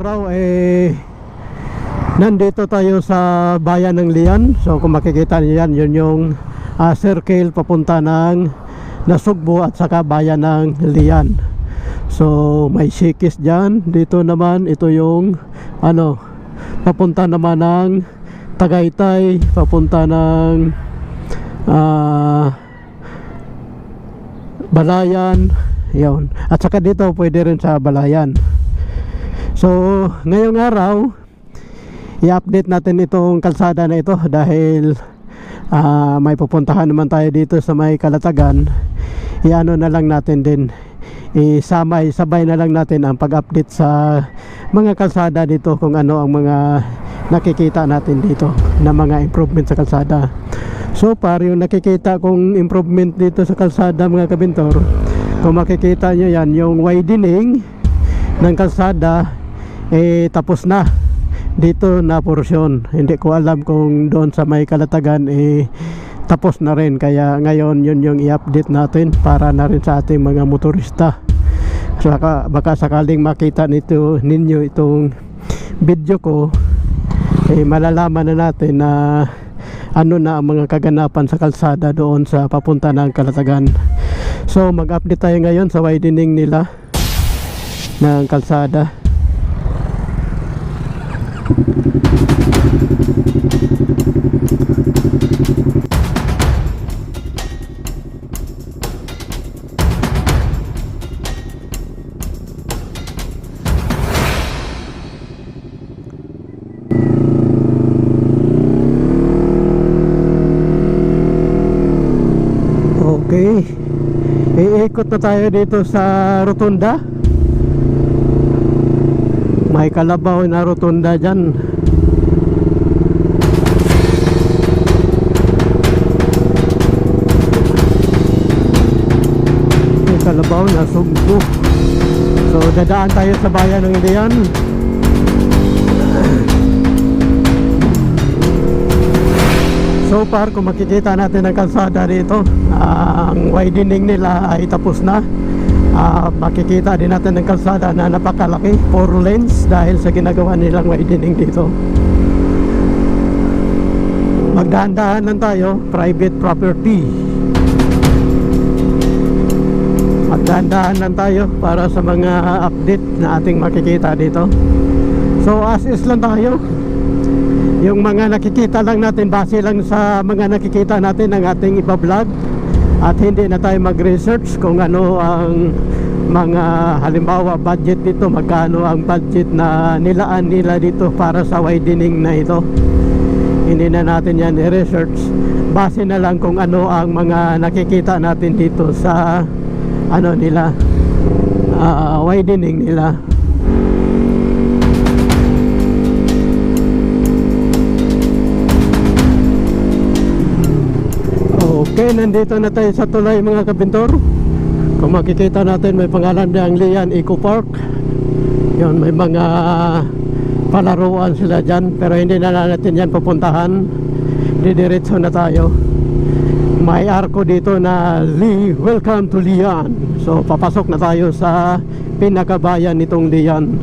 araw eh nandito tayo sa bayan ng Lian. So kung makikita niyo yan, yun yung ah, circle papunta ng Nasugbo at saka bayan ng Lian. So may sikis dyan. Dito naman ito yung ano papunta naman ng Tagaytay, papunta ng ah Balayan. Yun. At saka dito pwede rin sa Balayan. So, ngayong araw, i-update natin itong kalsada na ito dahil ah, may pupuntahan naman tayo dito sa may Kalatagan. I-ano na lang natin din isamay, sabay na lang natin ang pag-update sa mga kalsada dito kung ano ang mga nakikita natin dito na mga improvement sa kalsada. So far, yung nakikita kong improvement dito sa kalsada mga kabintor, kung makikita nyo yan, yung widening ng kalsada eh tapos na. Dito na porsyon. Hindi ko alam kung doon sa may kalatagan eh tapos na rin. Kaya ngayon yun yung i-update natin para na rin sa ating mga motorista. Saka baka sakaling makita nito ninyo itong video ko eh malalaman na natin na ano na ang mga kaganapan sa kalsada doon sa papunta ng kalatagan. So mag-update tayo ngayon sa widening nila ng kalsada Okay. Iikot na tayo dito sa rotunda. May kalabaw na rotunda dyan. May kalabaw na sugbo. So dadaan tayo sa bayan ng Ilian. So far, kung makikita natin ang kalsada dito, ang widening nila ay tapos na. Ah, makikita din natin ang kalsada na napakalaki, 4 lanes dahil sa ginagawa nilang widening dito. Magdahan-dahan lang tayo, private property. Magdahan-dahan lang tayo para sa mga update na ating makikita dito. So as is lang tayo yung mga nakikita lang natin base lang sa mga nakikita natin ng ating iba-vlog at hindi na tayo mag-research kung ano ang mga halimbawa budget dito magkano ang budget na nilaan nila dito para sa widening na ito. Hindi na natin yan i-research. Base na lang kung ano ang mga nakikita natin dito sa ano nila ah, widening nila Okay, nandito na tayo sa tulay mga kabintor. Kung makikita natin may pangalan niyang Lian Eco Park. Yun, may mga palaruan sila dyan. Pero hindi na natin yan pupuntahan. Didiretso na tayo. May arko dito na Lee, welcome to Lian. So, papasok na tayo sa pinakabayan nitong Lian.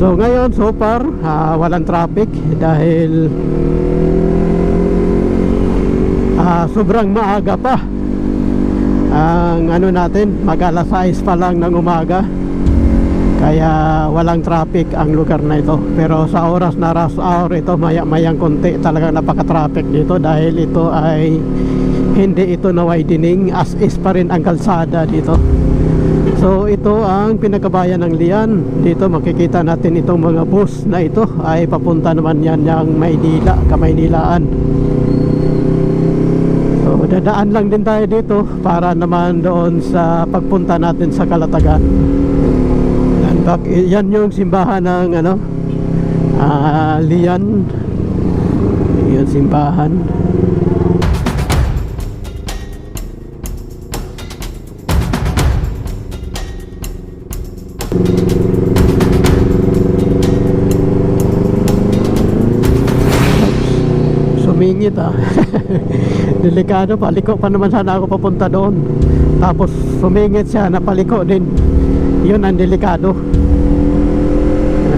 So, ngayon, so far, ah, walang traffic dahil Ah, sobrang maaga pa. Ang ano natin mag alas 6 pa lang ng umaga. Kaya walang traffic ang lugar na ito. Pero sa oras na rush hour ito maya mayang konti talagang napaka traffic dito dahil ito ay hindi ito na widening as is pa rin ang kalsada dito. So ito ang pinakabayan ng Lian. Dito makikita natin itong mga bus na ito. Ay papunta naman yan yung Maynila Kamaynilaan dadaan lang din tayo dito para naman doon sa pagpunta natin sa Kalatagan. Yan, bak, yan yung simbahan ng ano, ah, Lian. Yung simbahan. Sumingit ah. Delikado, paliko pa naman sana ako papunta doon. Tapos sumingit siya, napaliko din. Yun ang delikado.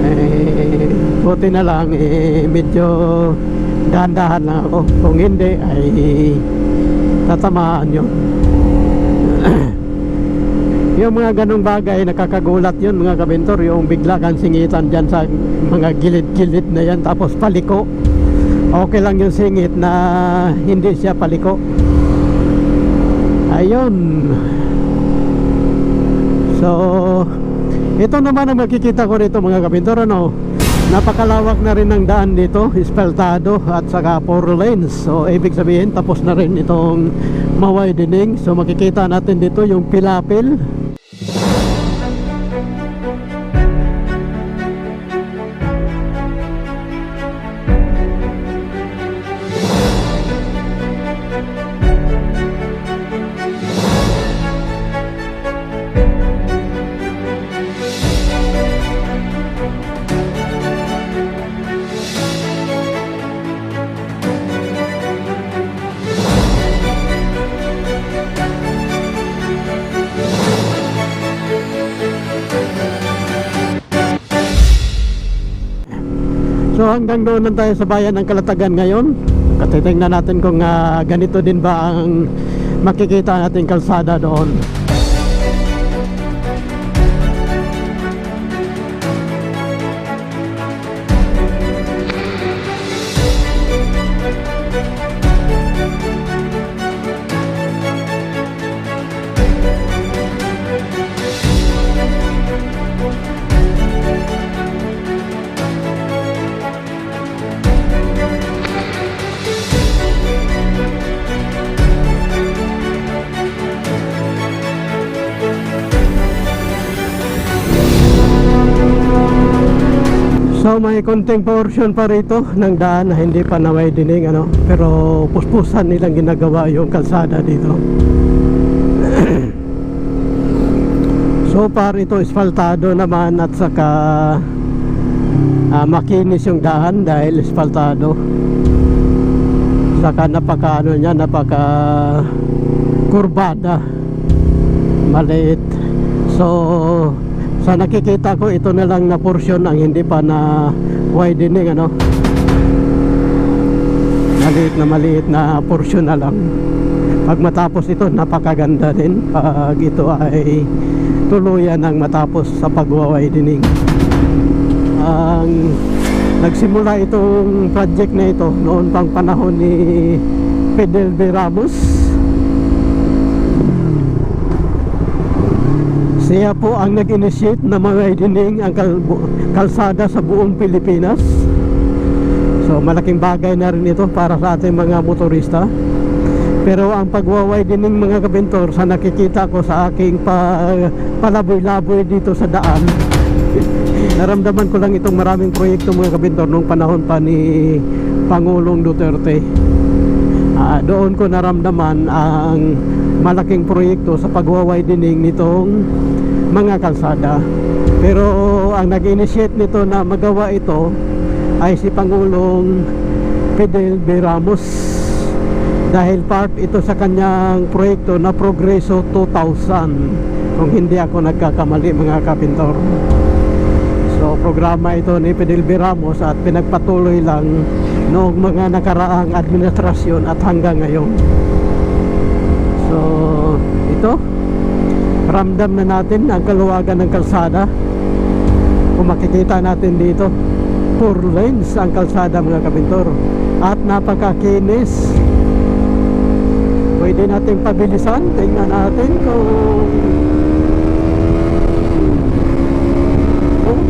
Eh, buti na lang eh, medyo dahan-dahan lang ako kung hindi ay tatamaan yun yung mga ganong bagay nakakagulat yun mga kabintor yung bigla kang singitan dyan sa mga gilid-gilid na yan tapos paliko okay lang yung singit na hindi siya paliko. Ayun. So ito naman ang makikita ko dito mga kabintor ano? Napakalawak na rin ng daan dito espaltado at saka 4 lanes. So ibig sabihin tapos na rin itong ma-widening so makikita natin dito yung pilapil So hanggang doon lang tayo sa bayan ng Kalatagan ngayon. Katitingnan natin kung ah, ganito din ba ang makikita natin kalsada doon. So may konting portion pa rito ng daan na hindi pa na widening ano pero puspusan nilang ginagawa yung kalsada dito. so far ito asfaltado naman at saka ah, makinis yung daan dahil asfaltado. Saka napaka ano niya napaka kurbada. Maliit. So sa nakikita ko ito na lang na portion ang hindi pa na widening ano? Maliit na maliit na portion na lang. Pag matapos ito napakaganda din. Pag ito ay tuluyan ang matapos sa pagwa-widening ang nagsimula itong project na ito noon pang panahon ni Fidel B. Ramos Siya po ang nag-initiate na ma-widening ang kal- kalsada sa buong Pilipinas. So malaking bagay na rin ito para sa ating mga motorista. Pero ang pagwa-widening mga kabentor sa nakikita ko sa aking pa, palaboy-laboy dito sa daan. Naramdaman ko lang itong maraming proyekto mga kabentor nung panahon pa ni Pangulong Duterte. Doon ko naramdaman ang malaking proyekto sa pagwa-widening nitong mga kalsada. Pero ang nag-initiate nito na magawa ito ay si Pangulong Fidel B. Ramos dahil part ito sa kanyang proyekto na Progreso 2000 kung hindi ako nagkakamali mga kapintor. So programa ito ni Fidel B. Ramos at pinagpatuloy lang noong mga nakaraang administrasyon at hanggang ngayon. So ito ramdam na natin ang kaluwagan ng kalsada. Kung makikita natin dito, four lanes ang kalsada mga kapintor at napakakinis. Pwede nating pabilisan. Tingnan natin kung Oh.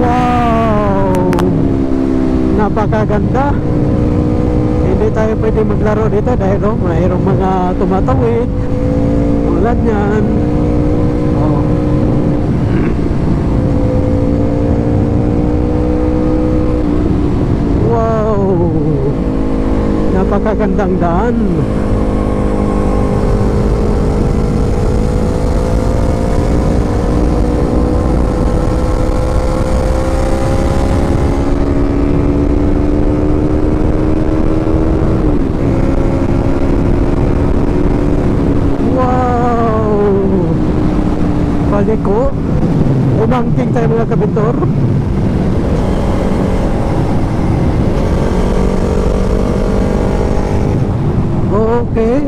Wow! Napakaganda. Hindi tayo pwede maglaro dito dahil oh, mayroong mga tumatawid. Tulad yan. Oh. Wow! Napakagandang daan. Wow! Paliko. pumangking tayo mga kabintor. Okay.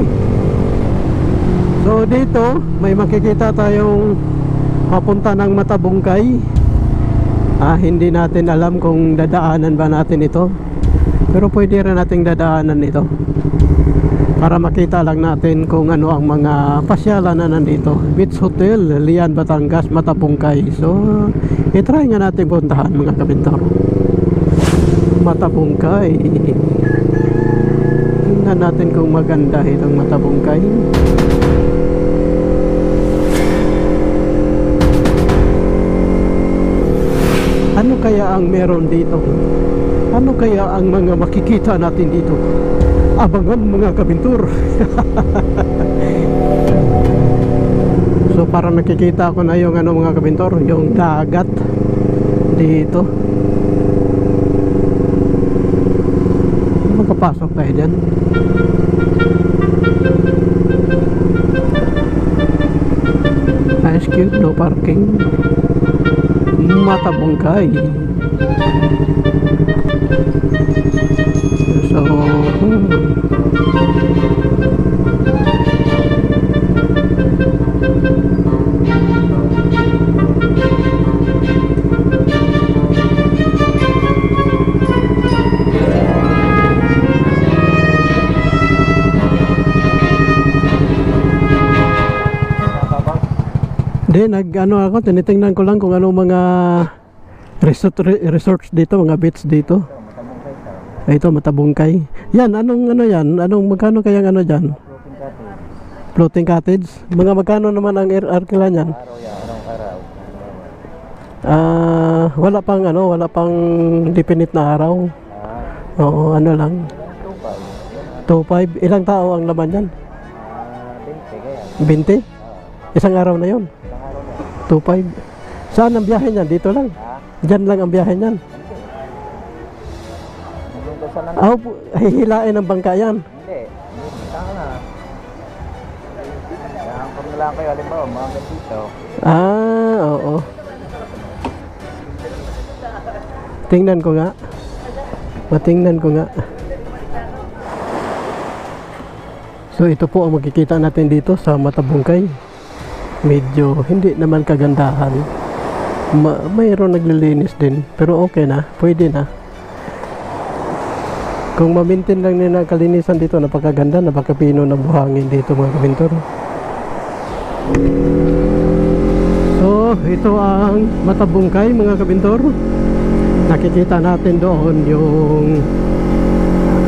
So dito, may makikita tayong papunta ng Matabungkay. Ah, hindi natin alam kung dadaanan ba natin ito. Pero pwede rin nating dadaanan ito. Para makita lang natin kung ano ang mga pasyalan na nandito. Beach Hotel, Lian, Batangas, Matabungkay. So, itry nga natin puntahan mga kabintor. Matabungkay. Tingnan natin kung maganda itong Matabungkay. Ano kaya ang meron dito? Ano kaya ang mga makikita natin dito? Abangan mga kabintur. so para nakikita ko na yung ano mga kabintor, yung dagat dito. Makapasok tayo dyan. Nice cute, no parking. Matabungkay. Hmm. Di, nag ano ako, tinitingnan ko lang kung ano mga resort, re- resorts dito, mga beach dito. Ito, matabungkay. Yan, anong ano yan? Anong magkano kayang ano dyan? Floating cottage. Mga magkano naman ang air arkila niyan? Araw yan, araw? Ah, wala pang ano, wala pang definite na araw. Oo, ano lang. 2.5. 2.5. Ilang tao ang laman yan? Ah, 20 kaya. 20? Isang araw na yon. Ilang araw na. 2.5. Saan ang biyahe niyan? Dito lang. Diyan lang ang biyahe niyan. Nan... Ah, pu- hihilain ang bangka yan. Hindi. Tama na. Kaya kung na lang kayo, halimbawa, mga dito. Ah, oo. Tingnan ko nga. Matingnan ko nga. So ito po ang makikita natin dito sa Matabungkay. Medyo hindi naman kagandahan. Ma mayroon naglilinis din pero okay na, pwede na. Kung ma-maintain lang nila ang kalinisan dito, napakaganda, napakapino ng buhangin dito mga kabintor. So, ito ang Matabungkay mga kabintor. Nakikita natin doon yung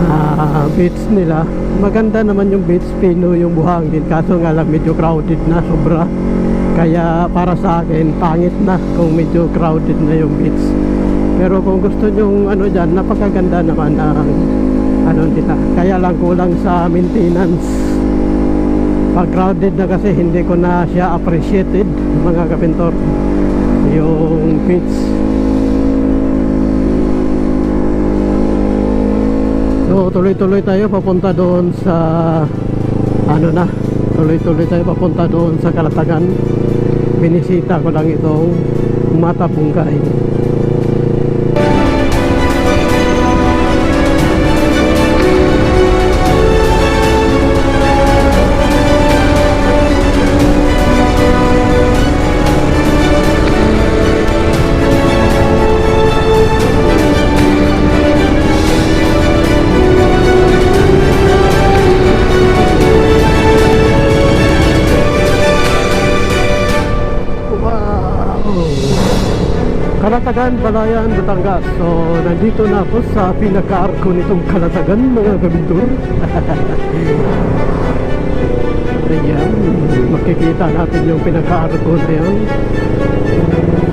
ah, beach nila. Maganda naman yung beach, pino yung buhangin. Kaso nga lang medyo crowded na sobra. Kaya para sa akin, pangit na kung medyo crowded na yung beach. Pero kung gusto nyo ano dyan, napakaganda naman ang ano nila. Kaya lang kulang sa maintenance. Pag crowded na kasi hindi ko na siya appreciated mga kapintor. Yung pitch so tuloy tuloy tayo papunta doon sa ano na tuloy tuloy tayo papunta doon sa Kalatagan binisita ko lang itong mata Kalatagan, Balayan, Batangas. So, nandito na ako sa pinaka-arko nitong Kalatagan, mga kabintur. Ayan, makikita natin yung pinaka-arko na yun.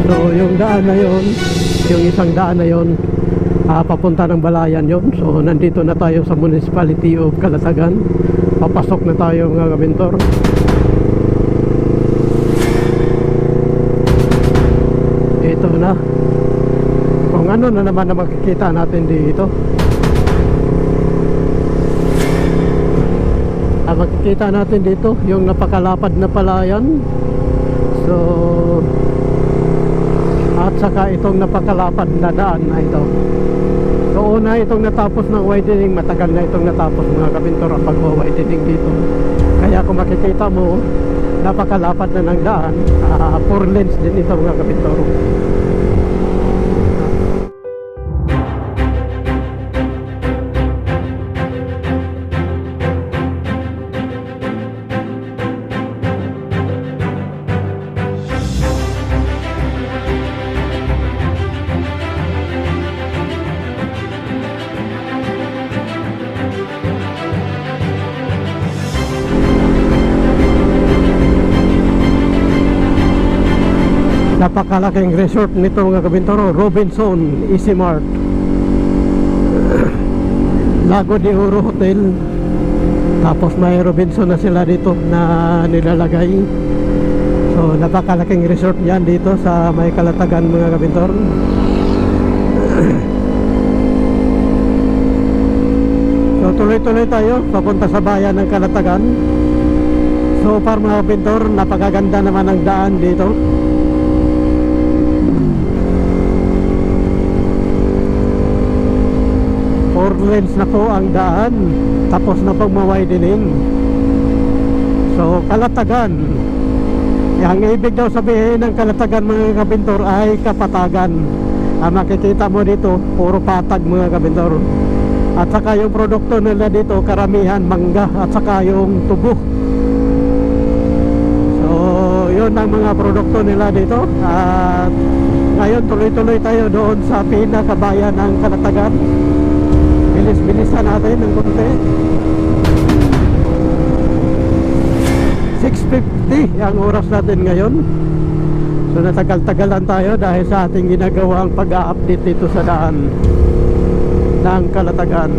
So, yung daan na yun, yung isang daan na yun, ah, papunta ng Balayan yon. So, nandito na tayo sa Municipality of Kalatagan. Papasok na tayo mga na kung ano na naman na makikita natin dito? Ang makikita natin dito yung napakalapad na palayan. So at saka itong napakalapad na daan na ito. So una itong natapos ng widening matagal na itong natapos mga kabintor ang pagwa-widening dito. Kaya kung makikita mo napakalapad na ng daan. 4 lanes din ito mga kabintor napakalaking resort nito mga kabintoro Robinson Easy Mart. Lago de Oro Hotel. Tapos may Robinson na sila dito na nilalagay. So napakalaking resort yan dito sa may kalatagan mga kabintor so tuloy tuloy tayo papunta sa bayan ng kalatagan. So far mga kabintor napakaganda naman ang daan dito four lanes na po ang daan. Tapos na pong ma-widening. So kalatagan. Ang ibig daw sabihin ng kalatagan mga kabintor ay kapatagan. Ang makikita mo dito puro patag mga kabintor. At saka yung produkto nila dito karamihan mangga at saka yung tubo. So yun ang mga produkto nila dito. At ngayon tuloy-tuloy tayo doon sa pinakabayan ng kalatagan bilis-bilisan natin ng konti. 6.50 ang oras natin ngayon. So natagal-tagalan tayo dahil sa ating ginagawang pag-update dito sa daan ng kalatagan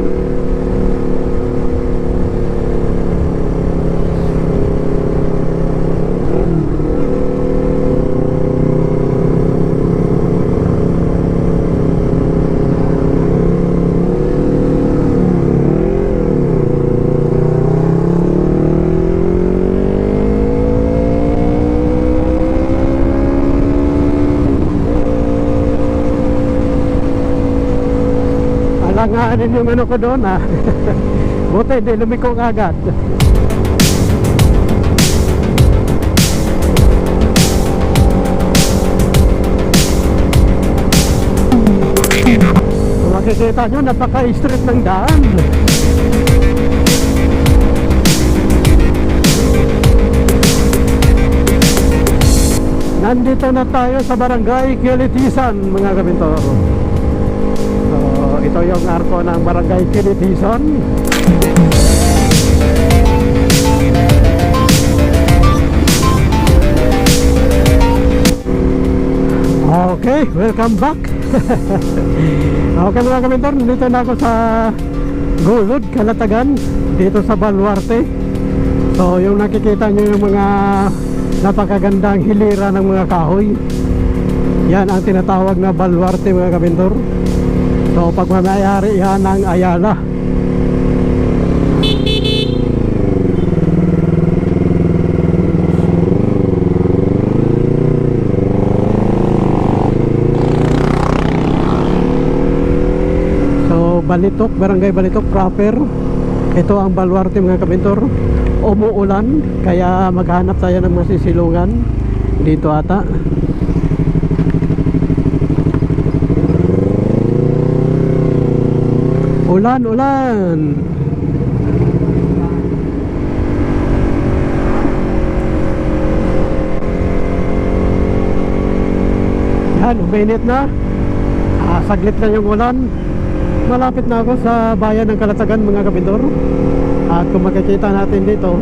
alanganin yung ano ko doon ah. Buti hindi lumikong agad. Kung makikita nyo napaka-street ng daan. Nandito na tayo sa barangay Kilitisan mga kabintoro So, ito yung arko ng Barangay Kilitison. Okay, welcome back. okay mga kamintor, dito na ako sa Gulod, Kalatagan, dito sa Baluarte. So, yung nakikita nyo yung mga napakagandang hilira ng mga kahoy. Yan ang tinatawag na Baluarte mga kamintor. So pagmamayari yan ng Ayala. So Balitok, Barangay Balitok proper. Ito ang Baluarte mga kabintor. Umuulan Kaya maghanap tayo ng masisilungan Dito ata Ulan, ulan. Yan, uminit na. Ah, saglit na yung ulan. Malapit na ako sa bayan ng Kalatagan mga kabindor. At kung makikita natin dito,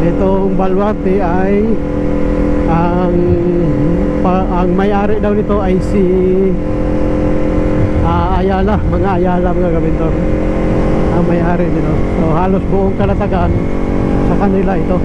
itong Balwarte ay ang pa, ang may-ari daw nito ay si Ayala, mga Ayala mga kabintor ang may-ari nito. So halos buong kalatagan sa kanila ito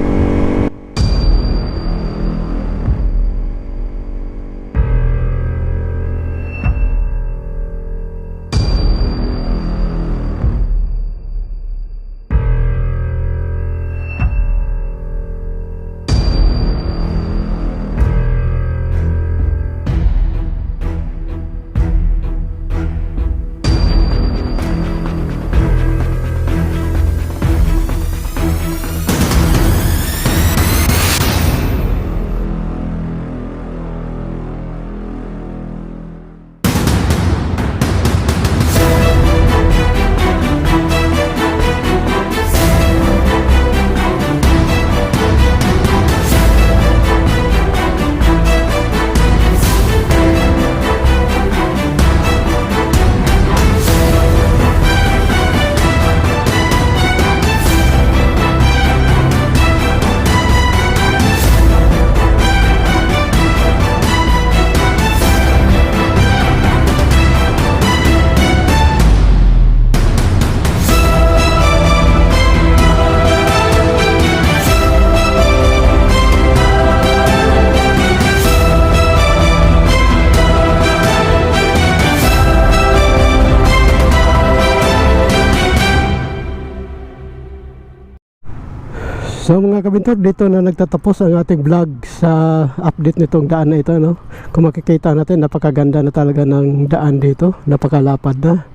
mga kabintor, dito na nagtatapos ang ating vlog sa update nitong daan na ito. No? Kung makikita natin, napakaganda na talaga ng daan dito. Napakalapad na.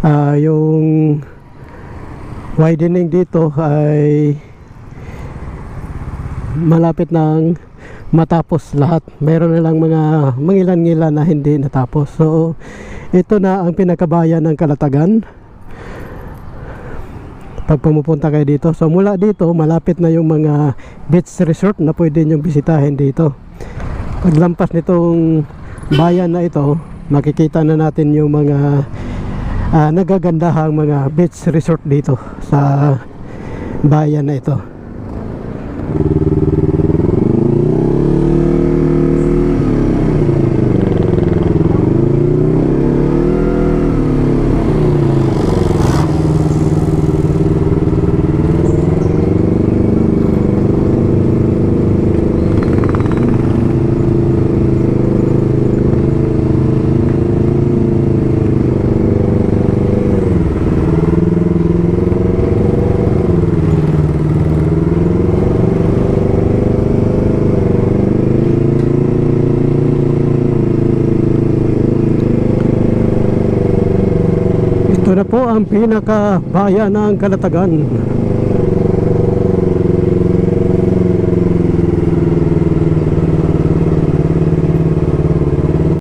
Ah, yung widening dito ay malapit ng matapos lahat. Mayroon na lang mga mangilan-ngilan na hindi natapos. So, ito na ang pinakabayan ng Kalatagan pag pumupunta kayo dito. So mula dito, malapit na yung mga beach resort na pwede nyong bisitahin dito. Paglampas nitong bayan na ito, makikita na natin yung mga ah, nagagandahang mga beach resort dito sa bayan na ito. Ito na po ang pinaka bayan ng Kalatagan.